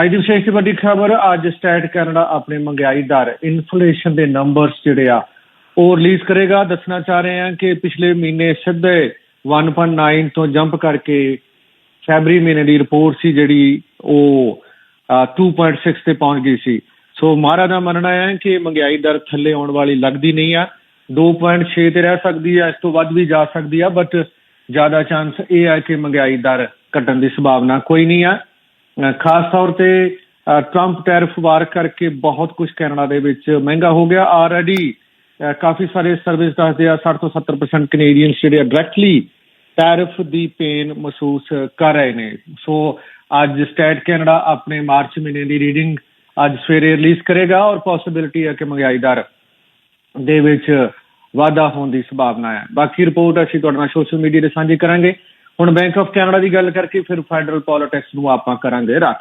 ਅੱਜ ਦੀ ਵਿਸ਼ੇਸ਼ ਵੱਡੀ ਖਬਰ ਅੱਜ ਸਟੈਟ ਕੈਨੇਡਾ ਆਪਣੇ ਮਹਿੰਗਾਈ ਦਰ ਇਨਫਲੇਸ਼ਨ ਦੇ ਨੰਬਰਸ ਜਿਹੜੇ ਆ ਉਹ ਰਿਲੀਜ਼ ਕਰੇਗਾ। ਦੱਸਣਾ ਚਾਹ ਰਹੇ ਹਾਂ ਕਿ ਪਿਛਲੇ ਮਹੀਨੇ ਸਿੱਧੇ 1.9 ਤੋਂ ਜੰਪ ਕਰਕੇ ਫੈਬਰੀ ਮਹੀਨੇ ਦੀ ਰਿਪੋਰਟ ਸੀ ਜਿਹੜੀ ਉਹ ਅਹ, 2.6 ਤੇ ਪਹੁੰਚ ਗਈ ਸੀ। ਸੋ ਮਾਰਾ ਦਾ ਮੰਨਣਾ ਹੈ ਕਿ ਮਹਿੰਗਾਈ ਦਰ ਥੱਲੇ ਆਉਣ ਵਾਲੀ ਲੱਗਦੀ ਨਹੀਂ ਆ। 2.6 ਤੇ ਰਹਿ ਸਕਦੀ ਹੈ ਇਸ ਤੋਂ ਵੱਧ ਵੀ ਜਾ ਸਕਦੀ ਆ ਬਟ ਜ਼ਿਆਦਾ ਚਾਂਸ ਇਹ ਆ ਕਿ ਮਹਿੰਗਾਈ ਦਰ ਘਟਣ ਦੀ ਸੰਭਾਵਨਾ ਕੋਈ ਨਹੀਂ ਆ। ਖਾਸ ਤੌਰ ਤੇ ਟਰੰਪ ਟੈਰਿਫ ਵਾਰ ਕਰਕੇ ਬਹੁਤ ਕੁਝ ਕੈਨੇਡਾ ਦੇ ਵਿੱਚ ਮਹਿੰਗਾ ਹੋ ਗਿਆ। ਆਲਰੇਡੀ ਕਾਫੀ ਸਾਰੇ ਸਰਵਿਸ ਦੱਸਦੇ ਆ 60 ਤੋਂ 70% ਕੈਨੇਡੀਅਨ ਜਿਹੜੇ ਡਾਇਰੈਕਟਲੀ ਟੈਰਿਫ ਦੀ ਪੇਨ ਮਹਿਸੂਸ ਕਰ ਰਹੇ ਨੇ। ਸੋ ਅੱਜ ਸਟੇਟ ਕੈਨੇਡਾ ਆਪਣੇ ਮਾਰਚ ਮਹੀਨੇ ਦੀ ਰੀਡਿੰਗ ਅੱਜ ਸਵੇਰੇ ਰਿਲੀਜ਼ ਕਰੇਗਾ ਔਰ ਪੋਸਿਬਿਲਿਟੀ ਹੈ ਕਿ ਮਹਿੰਗਾਈ ਦਰ ਦੇ ਵਿੱਚ ਵਾਧਾ ਹੋਣ ਦੀ ਸੰਭਾਵਨਾ ਹੈ। ਬਾਕੀ ਰਿਪੋਰਟ ਅਸੀਂ ਤੁਹਾਡੇ ਨਾਲ ਸੋਸ਼ਲ ਮੀਡੀਆ ਤੇ ਸਾਂਝੀ ਕਰਾਂਗੇ। ਹੁਣ ਬੈਂਕ ਆਫ ਕੈਨੇਡਾ ਦੀ ਗੱਲ ਕਰਕੇ ਫਿਰ ਫੈਡਰਲ ਪੋਲਿਟਿਕਸ ਨੂੰ ਆਪਾਂ ਕਰਾਂਗੇ ਰੱਖ।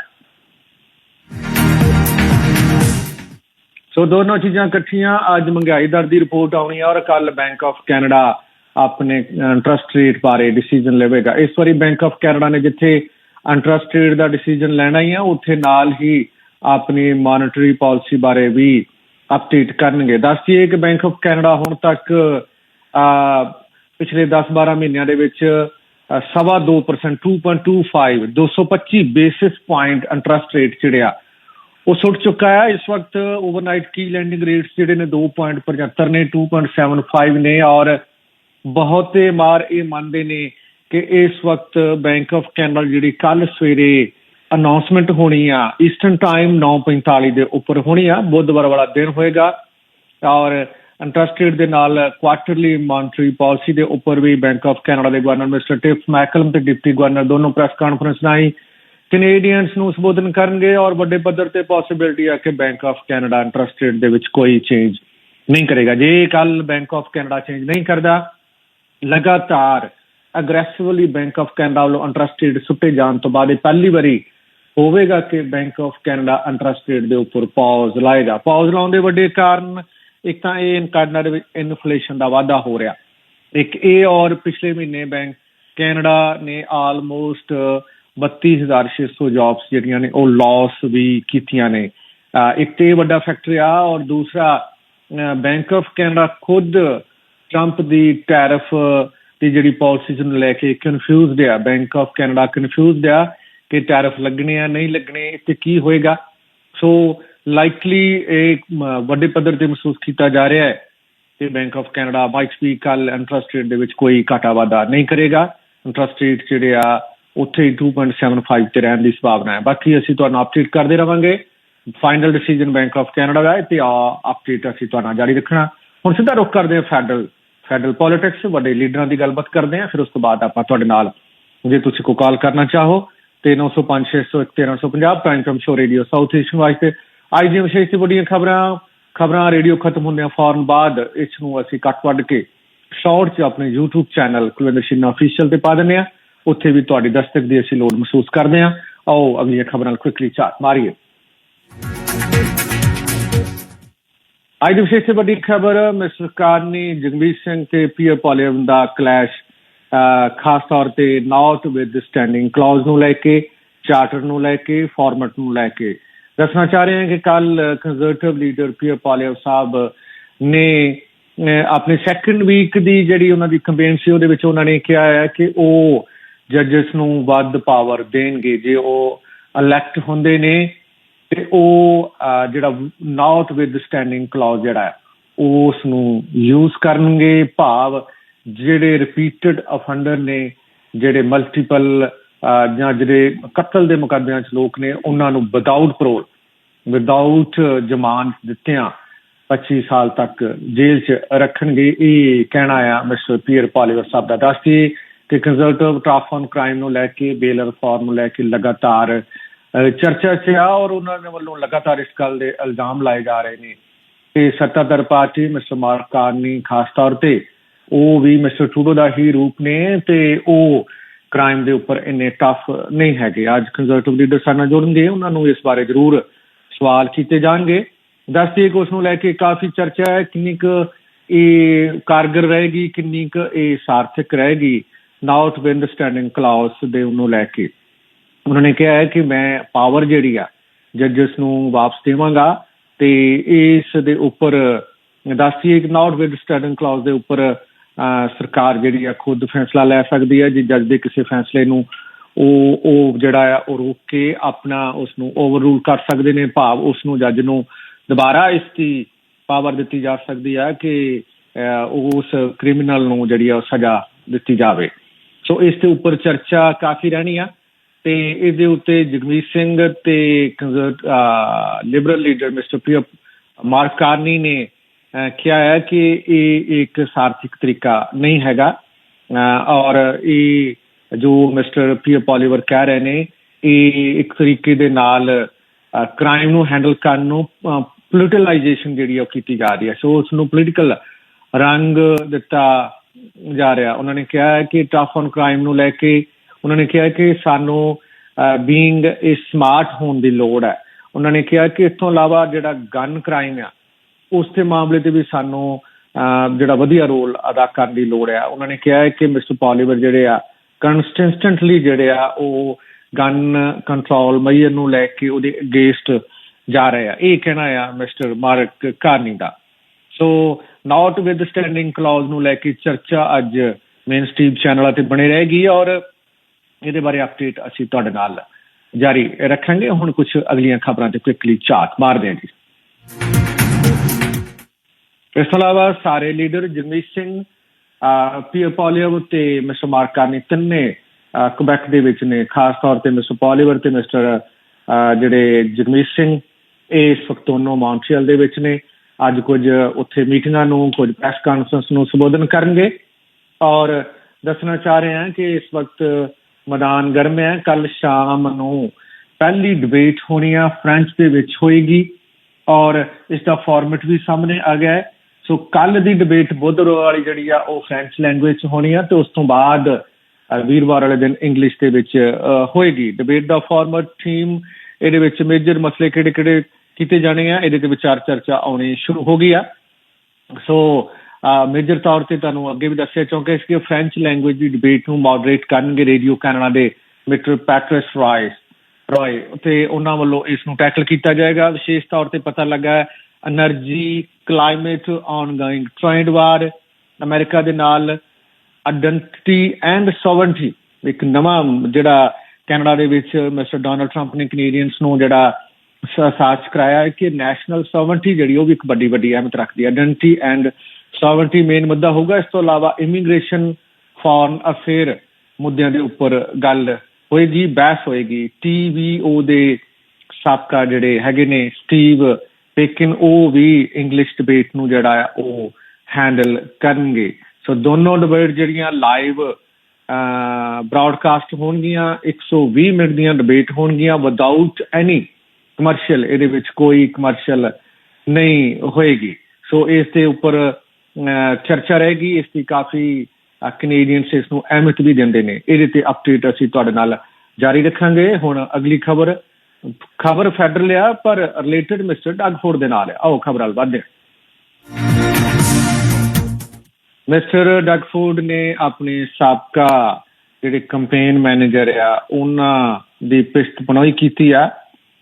ਸੋ ਦੋਨੋਂ ਚੀਜ਼ਾਂ ਇਕੱਠੀਆਂ ਅੱਜ ਮਹਿੰਗਾਈ ਦਰ ਦੀ ਰਿਪੋਰਟ ਆਉਣੀ ਹੈ ਔਰ ਕੱਲ ਬੈਂਕ ਆਫ ਕੈਨੇਡਾ ਆਪਣੇ ਇੰਟਰਸਟ ਰੇਟ ਬਾਰੇ ਡਿਸੀਜਨ ਲਵੇਗਾ। ਇਸ ਵਾਰੀ ਬੈਂਕ ਆਫ ਕੈਨੇਡਾ ਨੇ ਜਿੱਥੇ ਇੰਟਰਸਟ ਰੇਟ ਦਾ ਡਿਸੀਜਨ ਲੈਣਾ ਹੀ ਆ ਉੱਥੇ ਨਾਲ ਹੀ ਆਪਣੀ ਮੋਨਿਟਰੀ ਪਾਲਿਸੀ ਬਾਰੇ ਵੀ ਅਪਡੇਟ ਕਰਨਗੇ। ਦੱਸਦੀਏ ਕਿ ਬੈਂਕ ਆਫ ਕੈਨੇਡਾ ਹੁਣ ਤੱਕ ਅਹ, ਪਿਛਲੇ 10-12 ਮਹੀਨਿਆਂ ਦੇ ਵਿੱਚ ਸਵਾ 2% 2.25 225 ਬੇਸਿਸ ਪੁਆਇੰਟ ਇੰਟਰਸਟ ਰੇਟ ਚੜਿਆ। ਉਹ ਸੁੱਟ ਚੁੱਕਾ ਹੈ ਇਸ ਵਕਤ ਓਵਰਨਾਈਟ ਕੀ ਲੈਂਡਿੰਗ ਰੇਟਸ ਜਿਹੜੇ ਨੇ 2.75 ਨੇ 2.75 ਨੇ ਔਰ ਬਹੁਤੇ ਮਾਰ ਇਹ ਮੰਨਦੇ ਨੇ ਕਿ ਇਸ ਵਕਤ ਬੈਂਕ ਆਫ ਕੈਨੇਡਾ ਜਿਹੜੀ ਕੱਲ ਸਵੇਰੇ ਅਨਾਉਂਸਮੈਂਟ ਹੋਣੀ ਆ ਈਸਟਰਨ ਟਾਈਮ 9:45 ਦੇ ਉੱਪਰ ਹੋਣੀ ਆ। ਬੁੱਧਵਾਰ ਵਾਲਾ ਦਿਨ ਹੋਏਗਾ ਔਰ ਇੰਟਰਸਟ ਰੇਟ ਦੇ ਨਾਲ ਕੁਆਟਰਲੀ ਮੌਨਟਰੀ ਪਾਲਿਸੀ ਦੇ ਉੱਪਰ ਵੀ ਬੈਂਕ ਆਫ ਕੈਨੇਡਾ ਦੇ ਗਵਰਨਰ ਮਿਸਟਰ ਟਿਫ ਮੈਕਲਮ ਤੇ ਡਿਪਟੀ ਗਵਰਨਰ ਦੋਨੋਂ ਪ੍ਰੈਸ ਕਾਨਫਰੰਸ ਰਾਹੀਂ ਕੈਨੇਡੀਅਨਸ ਨੂੰ ਸੰਬੋਧਨ ਕਰਨਗੇ ਔਰ ਵੱਡੇ ਪੱਧਰ ਤੇ ਪੋਸਿਬਿਲਿਟੀ ਆ ਕਿ bank of Canada interest rate ਦੇ ਵਿੱਚ ਕੋਈ ਚੇਂਜ ਨਹੀਂ ਕਰੇਗਾ। ਜੇ ਕੱਲ ਬੈਂਕ ਆਫ ਕੈਨੇਡਾ ਚੇਂਜ ਨਹੀਂ ਕਰਦਾ, ਲਗਾਤਾਰ ਅਗਰੈਸਿਵਲੀ ਬੈਂਕ ਆਫ ਕੈਨੇਡਾ ਵੱਲੋਂ ਇੰਟਰਸਟ ਰੇਟ ਸੁੱਟੇ ਜਾਣ ਤੋਂ ਬਾਅਦ ਇਹ ਪਹਿਲੀ ਵਾਰੀ ਹੋਵੇਗਾ ਕਿ bank of Canada interest rate ਦੇ ਉੱਪਰ ਪਾਜ਼ ਲਾਏਗਾ। ਪਾਜ਼ ਲਾਉਣ ਦੇ ਵੱਡੇ ਕਾਰਨ ਇੱਕ ਤਾਂ ਇਹ ਕੈਨੇਡਾ ਦੇ ਵਿੱਚ ਇਨਫਲੇਸ਼ਨ ਦਾ ਵਾਧਾ ਹੋ ਰਿਹਾ। ਇੱਕ ਇਹ ਔਰ ਪਿਛਲੇ ਮਹੀਨੇ ਬੈਂਕ ਕੈਨੇਡਾ ਨੇ ਆਲਮੋਸਟ 32600 ਜੌਬਸ ਜਿਹੜੀਆਂ ਨੇ ਉਹ ਲਾਸ ਵੀ ਕੀਤੀਆਂ ਨੇ। ਇੱਕ ਤੇ ਵੱਡਾ ਫੈਕਟਰ ਆ ਔਰ ਦੂਸਰਾ ਬੈਂਕ ਆਫ ਕੈਨੇਡਾ ਖੁਦ ਟਰੰਪ ਦੀ ਟੈਰਿਫ ਦੀ ਜਿਹੜੀ ਪਾਲਿਸੀਜ਼ ਨੂੰ ਲੈ ਕੇ ਕਨਫਿਊਜ਼ਡ ਆ। ਬੈਂਕ ਆਫ ਕੈਨੇਡਾ ਕਨਫਿਊਜ਼ਡ ਆ ਕਿ ਟੈਰਿਫ ਲੱਗਣੇ ਆ, ਨਹੀਂ ਲੱਗਣੇ ਤੇ ਕੀ ਹੋਏਗਾ? ਸੋ ਲਾਈਕਲੀ ਇਹ ਵੱਡੇ ਪੱਧਰ ਤੇ ਮਹਿਸੂਸ ਕੀਤਾ ਜਾ ਰਿਹਾ ਹੈ ਕਿ ਬੈਂਕ ਆਫ ਕੈਨੇਡਾ ਮਾਈਟ ਵੀ ਕੱਲ ਇੰਟਰਸਟ ਰੇਟ ਦੇ ਵਿੱਚ ਕੋਈ ਘਾਟਾ ਵਾਧਾ ਨਹੀਂ ਕਰੇਗਾ। ਇੰਟਰਸਟ ਰੇਟ ਜਿਹੜੇ ਆ, ਉੱਥੇ 2.75 ਤੇ ਰਹਿਣ ਦੀ ਸੰਭਾਵਨਾ ਹੈ। ਬਾਕੀ ਅਸੀਂ ਤੁਹਾਨੂੰ ਅਪਡੇਟ ਕਰਦੇ ਰਵਾਂਗੇ। Final decision bank of Canada ਦਾ ਹੈ ਤੇ ਅਪਡੇਟ ਅਸੀਂ ਤੁਹਾਨੂੰ ਜਾਰੀ ਰੱਖਣਾ। ਹੁਣ ਸਿੱਧਾ ਰੁਕ ਕਰਦੇ ਹਾਂ ਫੈਡਰਲ ਫੈਡਰਲ ਪੋਲਿਟਿਕਸ ਵੱਡੇ ਲੀਡਰਾਂ ਦੀ ਗੱਲਬਾਤ ਕਰਦੇ ਹਾਂ। ਫਿਰ ਉਸ ਤੋਂ ਬਾਅਦ ਆਪਾਂ ਤੁਹਾਡੇ ਨਾਲ, ਜੇ ਤੁਸੀਂ ਕੋਈ ਕਾਲ ਕਰਨਾ ਚਾਹੋ ਤੇ 905-601-1350 prime time show radio South Asian ਵਾਸਤੇ ਅੱਜ ਦੀਆਂ ਵਿਸ਼ੇਸ਼ ਤੇ ਵੱਡੀਆਂ ਖਬਰਾਂ ਖਬਰਾਂ ਰੇਡੀਓ ਖਤਮ ਹੁੰਦਿਆਂ ਫੌਰਨ ਬਾਅਦ ਇਸ ਨੂੰ ਅਸੀਂ ਕੱਟ ਵੱਢ ਕੇ ਸ਼ਾਰਟ 'ਚ ਆਪਣੇ YouTube channel Kulwinder Shina official ਤੇ ਪਾ ਦਿੰਦੇ ਆ ਉੱਥੇ ਵੀ ਤੁਹਾਡੀ ਦਸਤਕ ਦੀ ਅਸੀਂ ਲੋੜ ਮਹਿਸੂਸ ਕਰਦੇ ਆ ਆਓ ਅਗਲੀਆਂ ਖਬਰਾਂ ਕੁਇਕਲੀ ਚਾਟ ਮਾਰੀਏ। ਅੱਜ ਦੀ ਵਿਸ਼ੇਸ਼ ਤੇ ਵੱਡੀ ਖਬਰ, ਮਿਸਟਰ ਕਾਰਨੀ ਜਗਮੀਤ ਸਿੰਘ ਤੇ ਪੀਅਰ ਪੋਲੀਅਮ ਦਾ ਕਲੈਸ਼ ਖਾਸ ਤੌਰ ਤੇ ਨਾਟ ਵਿਦ ਸਟੈਂਡਿੰਗ ਕਲੌਜ਼ ਨੂੰ ਲੈ ਕੇ ਚਾਰਟਰ ਨੂੰ ਲੈ ਕੇ ਫਾਰਮੈਟ ਨੂੰ ਲੈ ਕੇ। ਦੱਸਣਾ ਚਾਹ ਰਹੇ ਹਾਂ ਕਿ ਕੱਲ ਕੰਜ਼ਰਵੇਟਿਵ ਲੀਡਰ ਪੀਅਰ ਪੋਲੀਅਮ ਸਾਹਿਬ ਨੇ ਆਪਣੇ ਸੈਕੰਡ ਵੀਕ ਦੀ ਜਿਹੜੀ ਉਹਨਾਂ ਦੀ ਕੰਪੇਨ ਸੀ, ਉਹਦੇ ਵਿੱਚ ਉਹਨਾਂ ਨੇ ਕਿਹਾ ਹੈ ਕਿ ਉਹ ਜੱਜਸ ਨੂੰ ਵੱਧ ਪਾਵਰ ਦੇਣਗੇ। ਜੇ ਉਹ ਇਲੈਕਟ ਹੁੰਦੇ ਨੇ, ਤੇ ਉਹ ਜਿਹੜਾ ਨਾਟ ਵਿਦ ਸਟੈਂਡਿੰਗ ਕਲੌਜ਼ ਜਿਹੜਾ ਹੈ ਉਸ ਨੂੰ ਯੂਜ਼ ਕਰਨਗੇ। ਭਾਵ ਜਿਹੜੇ ਰਿਪੀਟਡ ਅਫੈਂਡਰ ਨੇ, ਜਿਹੜੇ ਮਲਟੀਪਲ ਜਾਂ ਜਿਹੜੇ ਕਤਲ ਦੇ ਮੁਕੱਦਮਿਆਂ 'ਚ ਲੋਕ ਨੇ, ਉਹਨਾਂ ਨੂੰ ਵਿਦਆਊਟ ਪਰੋਲ ਵਿਦਆਊਟ ਜ਼ਮਾਨਤ ਦਿੱਤਿਆਂ 25 ਸਾਲ ਤੱਕ ਜੇਲ੍ਹ 'ਚ ਰੱਖਣਗੇ, ਇਹ ਕਹਿਣਾ ਆ ਮਿਸਟਰ ਪੀਅਰ ਪਾਲੀਵਰ ਸਾਹਿਬ ਦਾ। ਦੱਸਦੀ ਕਿ ਕੰਜ਼ਰਵੇਟਿਵ ਟਰਫ ਔਨ ਕ੍ਰਾਈਮ ਨੂੰ ਲੈ ਕੇ ਬੇਲ ਰਿਫਾਰਮ ਨੂੰ ਲੈ ਕੇ ਲਗਾਤਾਰ ਚਰਚਾ 'ਚ ਆ ਔਰ ਉਹਨਾਂ ਦੇ ਵੱਲੋਂ ਲਗਾਤਾਰ ਇਸ ਗੱਲ ਦੇ ਇਲਜ਼ਾਮ ਲਾਏ ਜਾ ਰਹੇ ਨੇ ਤੇ ਸੱਤਾਧਰ ਪਾਰਟੀ ਮਿਸਟਰ ਮਾਰਕ ਕਾਰਨੀ ਖਾਸ ਤੌਰ ਤੇ ਉਹ ਵੀ ਮਿਸਟਰ ਟਰੂਡੋ ਦਾ ਹੀ ਰੂਪ ਨੇ ਤੇ ਉਹ ਕ੍ਰਾਈਮ ਦੇ ਉੱਪਰ ਇੰਨੇ ਟਫ ਨਹੀਂ ਹੈਗੇ। ਅੱਜ ਕੰਜ਼ਰਵੇਟਿਵ ਲੀਡਰ ਸਾਡੇ ਨਾਲ ਜੁੜਨਗੇ, ਉਹਨਾਂ ਨੂੰ ਇਸ ਬਾਰੇ ਜ਼ਰੂਰ ਸਵਾਲ ਕੀਤੇ ਜਾਣਗੇ। ਦੱਸਦੀ ਕਿ ਉਸ ਨੂੰ ਲੈ ਕੇ ਕਾਫੀ ਚਰਚਾ ਹੈ ਕਿੰਨੀ ਕੁ ਇਹ ਕਾਰਗਰ ਰਹੇਗੀ ਕਿੰਨੀ ਕੁ ਇਹ ਸਾਰਥਕ ਰਹੇਗੀ। ਨਾਟ ਵਿਦ ਸਟੈਂਡਿੰਗ ਕਲਾਉਸ ਦੇ ਉਹਨੂੰ ਲੈ ਕੇ। ਉਹਨਾਂ ਨੇ ਕਿਹਾ ਹੈ ਕਿ ਮੈਂ ਪਾਵਰ ਜਿਹੜੀ ਆ ਜੱਜਸ ਨੂੰ ਵਾਪਸ ਦੇਵਾਂਗਾ ਤੇ ਇਸ ਦੇ ਉੱਪਰ ਦੱਸਦੀ ਕਿ ਨਾਟ ਵਿਦ ਸਟੈਂਡਿੰਗ ਕਲਾਉਜ਼ ਦੇ ਉੱਪਰ ਅਹ, ਸਰਕਾਰ ਜਿਹੜੀ ਆ ਖੁਦ ਫੈਸਲਾ ਲੈ ਸਕਦੀ ਹੈ ਜੇ ਜੱਜ ਦੇ ਕਿਸੇ ਫੈਸਲੇ ਨੂੰ ਉਹ ਉਹ ਜਿਹੜਾ ਆ, ਉਹ ਰੋਕ ਕੇ ਆਪਣਾ ਉਸ ਨੂੰ ਓਵਰਰੂਲ ਕਰ ਸਕਦੇ ਨੇ, ਭਾਵ ਉਸ ਨੂੰ ਜੱਜ ਨੂੰ ਦੁਬਾਰਾ ਇਸ ਦੀ ਪਾਵਰ ਦਿੱਤੀ ਜਾ ਸਕਦੀ ਹੈ ਕਿ ਉਸ ਕ੍ਰਿਮੀਨਲ ਨੂੰ ਜਿਹੜੀ ਆ, ਉਹ ਸਜ਼ਾ ਦਿੱਤੀ ਜਾਵੇ। ਸੋ ਇਸ ਦੇ ਉੱਪਰ ਚਰਚਾ ਕਾਫੀ ਰਹਿਣੀ ਆ ਤੇ ਇਹਦੇ ਉੱਤੇ ਜਗਮੀਤ ਸਿੰਘ ਤੇ ਲਿਬਰਲ ਲੀਡਰ ਮਿਸਟਰ ਪ੍ਰਿਯ ਮਾਰਕ ਕਾਰਨੀ ਨੇ ਕਿਹਾ ਹੈ ਕਿ ਇਹ ਇੱਕ ਸਾਰਥਿਕ ਤਰੀਕਾ ਨਹੀਂ ਹੈਗਾ। ਔਰ ਇਹ ਜੋ ਮਿਸਟਰ ਪ੍ਰਿਯ ਪੋਲੀਵਰ ਕਹਿ ਰਹੇ ਨੇ ਇਹ ਇੱਕ ਤਰੀਕੇ ਦੇ ਨਾਲ ਕ੍ਰਾਈਮ ਨੂੰ ਹੈਂਡਲ ਕਰਨ ਨੂੰ ਪੋਲੀਟਲਾਈਜੇਸ਼ਨ ਜਿਹੜੀ ਉਹ ਕੀਤੀ ਜਾ ਰਹੀ ਹੈ ਸੋ ਉਸ ਨੂੰ ਪੋਲਿਟੀਕਲ ਰੰਗ ਦਿੱਤਾ ਜਾ ਰਿਹਾ। ਉਹਨਾਂ ਨੇ ਕਿਹਾ ਕਿ ਟਫ ਔਨ ਕ੍ਰਾਈਮ ਨੂੰ ਲੈ ਕੇ ਉਹਨਾਂ ਨੇ ਕਿਹਾ ਕਿ ਸਾਨੂੰ ਬੀਇੰਗ ਇਹ ਸਮਾਰਟ ਹੋਣ ਦੀ ਲੋੜ ਹੈ। ਉਹਨਾਂ ਨੇ ਕਿਹਾ ਕਿ ਇਸ ਤੋਂ ਇਲਾਵਾ ਜਿਹੜਾ ਗਨ ਕ੍ਰਾਈਮ ਆ ਉਸ ਦੇ ਮਾਮਲੇ ਤੇ ਵੀ ਸਾਨੂੰ ਅਹ, ਜਿਹੜਾ ਵਧੀਆ ਰੋਲ ਅਦਾ ਕਰਨ ਦੀ ਲੋੜ ਹੈ ਉਹਨਾਂ ਨੇ ਕਿਹਾ ਹੈ ਕਿ ਮਿਸਟਰ ਪੋਲੀਵਰ ਜਿਹੜੇ ਆ ਕੰਸਟੈਂਟਲੀ ਜਿਹੜੇ ਆ, ਉਹ ਗਨ ਕੰਟਰੋਲ ਮਈਰ ਨੂੰ ਲੈ ਕੇ ਉਹਦੇ ਅਗੇਂਸਟ ਜਾ ਰਹੇ ਆ। ਇਹ ਕਹਿਣਾ ਆ ਮਿਸਟਰ ਮਾਰਕ ਕਾਰਨੀ ਦਾ। So notwithstanding clause ਨੂੰ ਲੈ ਕੇ ਚਰਚਾ ਅੱਜ ਮੇਨ ਸਟ੍ਰੀਮ ਚੈਨਲਾਂ ਤੇ ਬਣੇ ਰਹੇਗੀ ਔਰ ਇਹਦੇ ਬਾਰੇ ਅਪਡੇਟ ਅਸੀਂ ਤੁਹਾਡੇ ਨਾਲ ਜਾਰੀ ਰੱਖਾਂਗੇ। ਹੁਣ ਕੁਝ ਅਗਲੀਆਂ ਖਬਰਾਂ ਤੇ ਕੁਇਕਲੀ ਝਾਤ ਮਾਰਦੇ ਹਾਂ ਜੀ। ਇਸ ਤੋਂ ਇਲਾਵਾ ਸਾਰੇ leader Jagmeet Singh Pierre Poilievre ਤੇ ਮਿਸਟਰ ਮਾਰਕ ਕਾਰਨੀ ਤਿੰਨੇ ਕੁਬੈਕ ਦੇ ਵਿੱਚ ਨੇ। ਖਾਸ ਤੌਰ ਤੇ ਮਿਸਟਰ ਪੋਲੀਵਰ ਤੇ ਮਿਸਟਰ ਜਿਹੜੇ ਜਗਮੀਤ ਸਿੰਘ ਇਸ ਵਕਤ ਦੋਨੋਂ ਮੌਂਟਰੀਅਲ ਦੇ ਵਿੱਚ ਨੇ। ਅੱਜ ਕੁਝ ਉੱਥੇ ਮੀਟਿੰਗਾਂ ਨੂੰ, ਕੁਝ ਪ੍ਰੈਸ ਕਾਨਫਰੰਸ ਨੂੰ ਸੰਬੋਧਨ ਕਰਨਗੇ। ਔਰ ਦੱਸਣਾ ਚਾਹ ਰਹੇ ਹਾਂ ਕਿ ਇਸ ਵਕਤ ਮੈਦਾਨ ਗਰਮ ਹੈ। ਕੱਲ ਸ਼ਾਮ ਨੂੰ ਪਹਿਲੀ ਡਿਬੇਟ ਹੋਣੀ ਆ ਫ੍ਰੈਂਚ ਦੇ ਵਿੱਚ ਹੋਏਗੀ। ਔਰ ਇਸ ਦਾ ਫਾਰਮੈਟ ਵੀ ਸਾਹਮਣੇ ਆ ਗਿਆ ਹੈ। ਸੋ ਕੱਲ ਦੀ ਡਿਬੇਟ ਬੁੱਧਵਾਰ ਵਾਲੀ ਜਿਹੜੀ ਆ, ਉਹ ਫ੍ਰੈਂਚ ਲੈਂਗੁਏਜ 'ਚ ਹੋਣੀ ਆ ਤੇ ਉਸ ਤੋਂ ਬਾਅਦ ਵੀਰਵਾਰ ਵਾਲੇ ਦਿਨ ਇੰਗਲਿਸ਼ ਦੇ ਵਿੱਚ ਹੋਏਗੀ। ਡਿਬੇਟ ਦਾ ਫਾਰਮੈਟ ਥੀਮ ਇਹਦੇ ਵਿੱਚ ਮੇਜਰ ਮਸਲੇ ਕਿਹੜੇ ਕਿਹੜੇ ਕੀਤੇ ਜਾਣੇ ਆ, ਇਹਦੇ ਤੇ ਵਿਚਾਰ ਚਰਚਾ ਆਉਣੀ ਸ਼ੁਰੂ ਹੋ ਗਈ ਆ। ਸੋ ਮੇਜਰ ਤੌਰ ਤੇ ਤੁਹਾਨੂੰ ਅੱਗੇ ਵੀ ਦੱਸਿਆ ਚੁੱਕਾ ਇਸ ਕਿ ਫ੍ਰੈਂਚ ਲੈਂਗੁਏਜ ਦੀ ਡਿਬੇਟ ਨੂੰ ਮੋਡਰੇਟ ਕਰਨਗੇ ਰੇਡੀਓ ਕੈਨੇਡਾ ਦੇ ਮਿਸਟਰ ਪੈਟਰਸ ਰਾਇਸ ਰੋਏ ਤੇ ਉਹਨਾਂ ਵੱਲੋਂ ਇਸ ਨੂੰ ਟੈਕਲ ਕੀਤਾ ਜਾਏਗਾ। ਵਿਸ਼ੇਸ਼ ਤੌਰ ਤੇ ਪਤਾ ਲੱਗਾ energy climate, ongoing trade war ਅਮਰੀਕਾ ਦੇ ਨਾਲ ਆਇਡੈਂਟੀਟੀ ਐਂਡ ਸੋਵਰਨਟੀ ਇੱਕ ਨਵਾਂ ਜਿਹੜਾ ਕੈਨੇਡਾ ਦੇ ਵਿੱਚ ਮਿਸਟਰ ਡੋਨਲਡ 트ੰਪ ਨੇ ਕੈਨੇਡੀਅਨਸ ਨੂੰ ਜਿਹੜਾ ਸਾਚ ਕਰਾਇਆ ਕਿ ਨੈਸ਼ਨਲ ਸੋਵਰਨਟੀ ਜਿਹੜੀ ਉਹ ਵੀ ਇੱਕ ਵੱਡੀ ਵੱਡੀ ਅਹਿਮਤ ਰੱਖਦੀ ਹੈ। ਆਇਡੈਂਟੀਟੀ ਐਂਡ ਸੋਵਰਨਟੀ ਮੇਨ ਮੁੱਦਾ ਹੋਊਗਾ। ਇਸ ਤੋਂ ਇਲਾਵਾ ਇਮੀਗ੍ਰੇਸ਼ਨ ਫੋਰਨ ਅਫੇਅਰ ਮੁੱਦਿਆਂ ਦੇ ਉੱਪਰ ਗੱਲ ਹੋਏਗੀ, ਬਹਿਸ ਹੋਏਗੀ। ਟੀਵੀਓ ਦੇ ਸਾਬਕਾ ਜਿਹੜੇ ਹੈਗੇ ਨੇ ਸਟੀਵ ਲੇਕਿਨ ਉਹ ਵੀ ਇੰਗਲਿਸ਼ ਡਿਬੇਟ ਨੂੰ ਜਿਹੜਾ ਆ, ਉਹ ਹੈਂਡਲ ਕਰਨਗੇ। ਸੋ ਦੋਨੋਂ ਡਿਬੇਟ ਜਿਹੜੀਆਂ ਲਾਈਵ ਬ੍ਰਾਡਕਾਸਟ ਹੋਣਗੀਆਂ 120 ਮਿੰਟ ਦੀਆਂ ਡਿਬੇਟ ਹੋਣਗੀਆਂ ਵਿਦਆਊਟ ਐਨੀ ਕਮਰਸ਼ੀਅਲ ਇਹਦੇ ਵਿੱਚ ਕੋਈ ਕਮਰਸ਼ੀਅਲ ਨਹੀਂ ਹੋਏਗੀ। ਸੋ ਇਸ ਦੇ ਉੱਪਰ ਚਰਚਾ ਰਹੇਗੀ। ਇਸ ਦੀ ਕਾਫੀ ਕੈਨੇਡੀਅਨਸ ਇਸ ਨੂੰ ਅਹਿਮੀਅਤ ਵੀ ਦਿੰਦੇ ਨੇ। ਇਹਦੇ ਤੇ ਅਪਡੇਟ ਅਸੀਂ ਤੁਹਾਡੇ ਨਾਲ ਜਾਰੀ ਰੱਖਾਂਗੇ। ਹੁਣ ਅਗਲੀ ਖਬਰ ਖਬਰ ਫੈਡਰਲ ਆ, ਪਰ ਰਿਲੇਟਡ ਮਿਸਟਰ ਡਗਫੋਰਡ ਦੇ ਨਾਲ ਆ। ਆਓ ਖਬਰ ਵੱਲ ਵਧਦੇ ਮਿਸਟਰ ਡਗਫੋਰਡ ਨੇ ਆਪਣੇ ਸਾਬਕਾ ਜਿਹੜੇ ਕੰਪੇਨ ਮੈਨੇਜਰ ਆ, ਉਹਨਾਂ ਦੀ ਪਿਸ਼ਤ ਪਣੋਈ ਕੀਤੀ ਆ।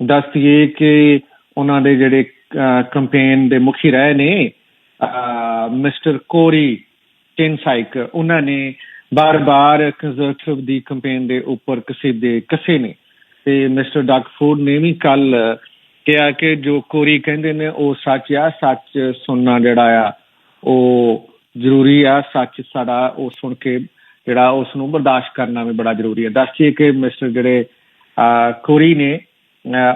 ਦੱਸਦੀਏ ਕਿ ਉਹਨਾਂ ਦੇ ਜਿਹੜੇ ਕੰਪੇਨ ਦੇ ਮੁਖੀ ਰਹੇ ਨੇ ਮਿਸਟਰ ਕੋਰੀ ਟਿਨਸਾਈਕ ਉਹਨਾਂ ਨੇ ਬਾਰ-ਬਾਰ ਕੰਜ਼ਰਵੇਟਿਵ ਦੀ ਕੰਪੇਨ ਦੇ ਉੱਪਰ ਕਸੀਦੇ ਕਸੇ ਨੇ। ਤੇ ਮਿਸਟਰ ਡਗਫੋਰਡ ਨੇ ਵੀ ਕੱਲ ਕਿਹਾ ਕਿ ਜੋ ਕੋਰੀ ਕਹਿੰਦੇ ਨੇ, ਉਹ ਸੱਚ ਆ, ਸੱਚ ਸੁਣਨਾ ਜਿਹੜਾ ਆ, ਉਹ ਜ਼ਰੂਰੀ ਆ, ਸੱਚ ਸਾਡਾ ਉਹ ਸੁਣ ਕੇ ਜਿਹੜਾ ਉਸ ਨੂੰ ਬਰਦਾਸ਼ਤ ਕਰਨਾ ਵੀ ਬੜਾ ਜ਼ਰੂਰੀ ਹੈ ਦੱਸੀਏ ਕਿ ਮਿਸਟਰ ਜਿਹੜੇ ਕੋਰੀ ਨੇ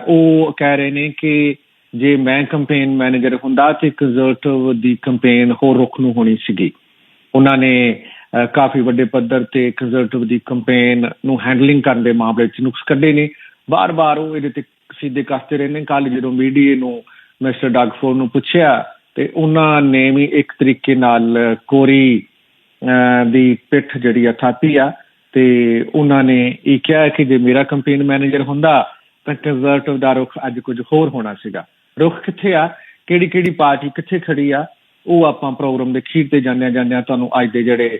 ਉਹ ਕਹਿ ਰਹੇ ਨੇ ਕਿ ਜੇ ਮੈਂ ਕੰਪੇਨ ਮੈਨੇਜਰ ਹੁੰਦਾ ਤੇ ਕੰਜ਼ਰਵੇਟਿਵ ਦੀ ਕੰਪੇਨ ਹੋਰ ਰੁਖ ਨੂੰ ਹੋਣੀ ਸੀਗੀ। ਉਹਨਾਂ ਨੇ ਕਾਫੀ ਵੱਡੇ ਪੱਧਰ ਤੇ ਕੰਜ਼ਰਵੇਟਿਵ ਦੀ ਕੰਪੇਨ ਨੂੰ ਹੈਂਡਲਿੰਗ ਕਰਨ ਦੇ ਮਾਮਲੇ 'ਚ ਨੁਕਸ ਕੱਢੇ ਨੇ। ਬਾਰ-ਬਾਰ ਉਹ ਇਹਦੇ ਤੇ ਸਿੱਧੇ ਕੱਸਦੇ ਰਹੇ ਕੱਲ ਜਦੋਂ ਮੀਡੀਆ ਨੂੰ ਮਿਸਟਰ ਡਗਫੋਰ ਨੂੰ ਪੁੱਛਿਆ, ਤੇ ਉਹਨਾਂ ਨੇ ਵੀ ਇੱਕ ਤਰੀਕੇ ਨਾਲ ਕੋਰੀ ਦੀ ਪਿੱਠ ਜਿਹੜੀ ਆ ਥਾਪੀ ਆ। ਤੇ ਉਹਨਾਂ ਨੇ ਇਹ ਕਿਹਾ ਕਿ ਜੇ ਮੇਰਾ ਕੰਪੇਨ ਮੈਨੇਜਰ ਹੁੰਦਾ, ਤਾਂ ਕੰਜ਼ਰਵੇਟਿਵ ਦਾ ਰੁਖ ਅੱਜ ਕੁਝ ਹੋਰ ਹੋਣਾ ਸੀਗਾ। ਰੁਖ ਕਿੱਥੇ ਆ? ਕਿਹੜੀ ਕਿਹੜੀ ਪਾਰਟੀ ਕਿੱਥੇ ਖੜੀ ਆ? ਉਹ ਆਪਾਂ ਪ੍ਰੋਗਰਾਮ ਦੇ ਖੀਰ ਤੇ ਜਾਂਦਿਆਂ ਜਾਂਦਿਆਂ ਤੁਹਾਨੂੰ ਅੱਜ ਦੇ ਜਿਹੜੇ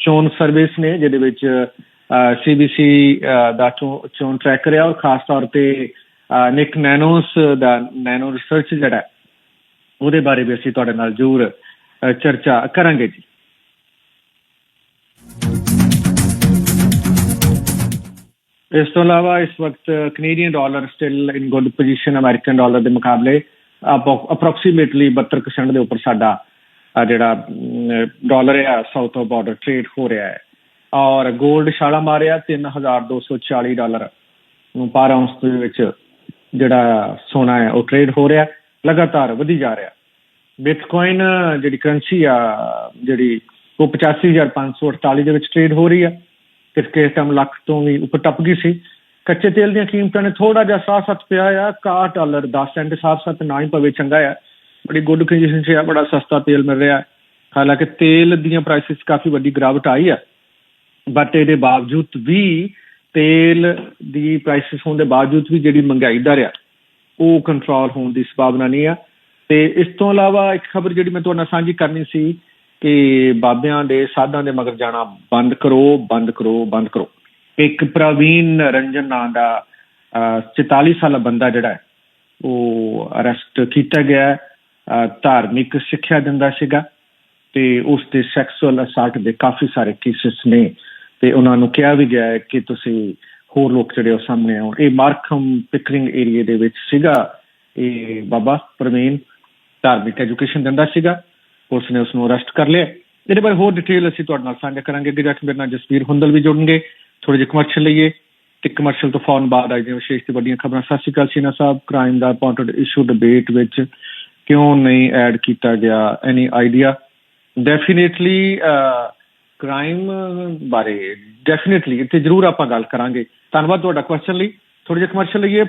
ਚੋਣ ਸਰਵਿਸ ਨੇ, ਜਿਹਦੇ ਵਿੱਚ ਸੀਬੀਸੀ ਦਾ ਚੋਣ ਟਰੈਕਰ ਆ ਔਰ ਖਾਸ ਤੌਰ ਤੇ ਨਿਕ ਨੈਨੋਸ ਦਾ ਨੈਨੋ ਰਿਸਰਚ ਜਿਹੜਾ ਉਹਦੇ ਬਾਰੇ ਵੀ ਅਸੀਂ ਤੁਹਾਡੇ ਨਾਲ ਜ਼ਰੂਰ ਚਰਚਾ ਕਰਾਂਗੇ ਜੀ। ਇਸ ਤੋਂ ਇਲਾਵਾ ਇਸ ਵਕਤ Canadian dollar still in good position American dollar ਦੇ ਮੁਕਾਬਲੇ ਅਪਰੋਕਸੀਮੇਟਲੀ 72% ਦੇ ਉੱਪਰ ਸਾਡਾ ਆ ਜਿਹੜਾ ਡਾਲਰ ਆ ਸਾਊਥ ਆਫ ਬਾਰਡਰ ਟ੍ਰੇਡ ਹੋ ਰਿਹਾ ਹੈ। ਔਰ 골ਡ ਛਾਲਾ ਮਾਰਿਆ 3240 ਡਾਲਰ ਨੂੰ ਪਰ ਆਉਂਸ ਦੇ ਵਿੱਚ ਜਿਹੜਾ ਸੋਨਾ ਹੈ, ਉਹ ਟ੍ਰੇਡ ਹੋ ਰਿਹਾ, ਲਗਾਤਾਰ ਵਧੀ ਜਾ ਰਿਹਾ। ਬਿਟਕੋਇਨ ਜਿਹੜੀ ਕਰੰਸੀ ਆ, ਜਿਹੜੀ ਉਹ 85548 ਦੇ ਵਿੱਚ ਟ੍ਰੇਡ ਹੋ ਰਹੀ ਆ। ਕਿਸ ਕਿਸ ਟਾਈਮ ਲੱਖ ਤੋਂ ਵੀ ਉੱਪਰ ਟੱਪ ਗਈ ਸੀ। ਕੱਚੇ ਤੇਲ ਦੀਆਂ ਕੀਮਤਾਂ ਨੇ ਥੋੜਾ ਜਿਹਾ ਸਾਹ ਸੱਤ ਪਿਆ ਆ। 61 ਡਾਲਰ 10 ਸੈਂਟ ਸਾਹ ਸੱਤ ਨਾ ਹੀ ਪਵੇ ਚੰਗਾ ਆ। ਬੜੀ ਗੁੱਡ ਕੰਡੀਸ਼ਨ 'ਚ ਆ ਬੜਾ ਸਸਤਾ ਤੇਲ ਮਿਲ ਰਿਹਾ ਹਾਲਾਂਕਿ ਤੇਲ ਦੀਆਂ ਪ੍ਰਾਈਸਿਸ ਕਾਫੀ ਵੱਡੀ ਗਿਰਾਵਟ ਆਈ ਹੈ। ਬਟ ਇਹਦੇ ਬਾਵਜੂਦ ਵੀ ਤੇਲ ਦੀ ਪ੍ਰਾਈਸਿਸ ਹੋਣ ਦੇ ਬਾਵਜੂਦ ਵੀ ਜਿਹੜੀ ਮਹਿੰਗਾਈ ਦਰ ਆ ਉਹ ਕੰਟਰੋਲ ਹੋਣ ਦੀ ਸੰਭਾਵਨਾ ਨਹੀਂ ਆ। ਤੇ ਇਸ ਤੋਂ ਇਲਾਵਾ ਇੱਕ ਖਬਰ ਜਿਹੜੀ ਮੈਂ ਤੁਹਾਡੇ ਨਾਲ ਸਾਂਝੀ ਕਰਨੀ ਸੀ ਕਿ ਬਾਬਿਆਂ ਦੇ ਸਾਧਾਂ ਦੇ ਮਗਰ ਜਾਣਾ ਬੰਦ ਕਰੋ ਬੰਦ ਕਰੋ ਬੰਦ ਕਰੋ। ਇੱਕ ਪ੍ਰਵੀਨ ਰੰਜਨ ਨਾਂ ਦਾ ਅਹ, 44 ਸਾਲਾ ਬੰਦਾ ਜਿਹੜਾ ਹੈ, ਉਹ ਅਰੈਸਟ ਕੀਤਾ ਗਿਆ ਹੈ। ਧਾਰਮਿਕ ਸਿੱਖਿਆ ਦਿੰਦਾ ਸੀਗਾ ਤੇ ਉਸ ਤੇ ਸੈਕਸੁਅਲ ਅਸਾਲਟ ਦੇ ਕਾਫੀ ਸਾਰੇ ਕੇਸਿਸ ਨੇ ਤੇ ਉਹਨਾਂ ਨੂੰ ਕਿਹਾ ਵੀ ਗਿਆ ਕਿ ਤੁਸੀਂ ਹੋਰ ਲੋਕ ਜਿਹੜੇ ਉਹ ਸਾਹਮਣੇ ਆਉਣ। ਇਹ ਮਾਰਕਮ ਪਿਕਰਿੰਗ ਏਰੀਆ ਦੇ ਵਿੱਚ ਸੀਗਾ ਇਹ ਬਾਬਾ ਪ੍ਰਵੀਨ। ਧਾਰਮਿਕ ਐਜੂਕੇਸ਼ਨ ਦਿੰਦਾ ਸੀਗਾ। ਪੁਲਿਸ ਨੇ ਉਸ ਨੂੰ ਅਰੈਸਟ ਕਰ ਲਿਆ। ਇਹਦੇ ਬਾਰੇ ਹੋਰ ਡਿਟੇਲ ਅਸੀਂ ਤੁਹਾਡੇ ਨਾਲ ਸਾਂਝਾ ਕਰਾਂਗੇ। ਅੱਗੇ ਜਾ ਮੇਰੇ ਨਾਲ ਜਸਵੀਰ ਹੁੰਦਲ ਵੀ ਜੁੜਨਗੇ। ਥੋੜੇ ਜਿਹੇ ਕਮਰਸ਼ੀਅਲ ਲਈਏ ਤੇ ਕਮਰਸ਼ੀਅਲ ਤੋਂ ਫੌਰਨ ਬਾਅਦ ਆਈ ਦੀਆਂ ਵਿਸ਼ੇਸ਼ ਤੇ ਵੱਡੀਆਂ ਖਬਰਾਂ। ਸਤਿ ਸ਼੍ਰੀ ਅਕਾਲ ਸੀਨਾ ਸਾਹਿਬ। ਕ੍ਰਾਈਮ ਦਾ ਇੰਪੋਰਟੈਂਟ ਇਸ਼ੂ ਡਿਬੇਟ ਵਿੱਚ ਕਿਉਂ ਨਹੀਂ ਐਡ ਕੀਤਾ ਗਿਆ? ਐਨੀ ਆਈਡੀਆ ਡੈਫੀਨੇਟਲੀ ਕ੍ਰਾਈਮ ਬਾਰੇ ਡੈਫੀਨੇਟਲੀ ਇੱਥੇ ਜ਼ਰੂਰ ਆਪਾਂ ਗੱਲ ਕਰਾਂਗੇ। ਧੰਨਵਾਦ ਤੁਹਾਡਾ ਕੁਐਸਚਨ ਲਈ। ਥੋੜੇ ਜਿਹੇ ਕਮਰਸ਼ੀਅਲ ਲਈਏ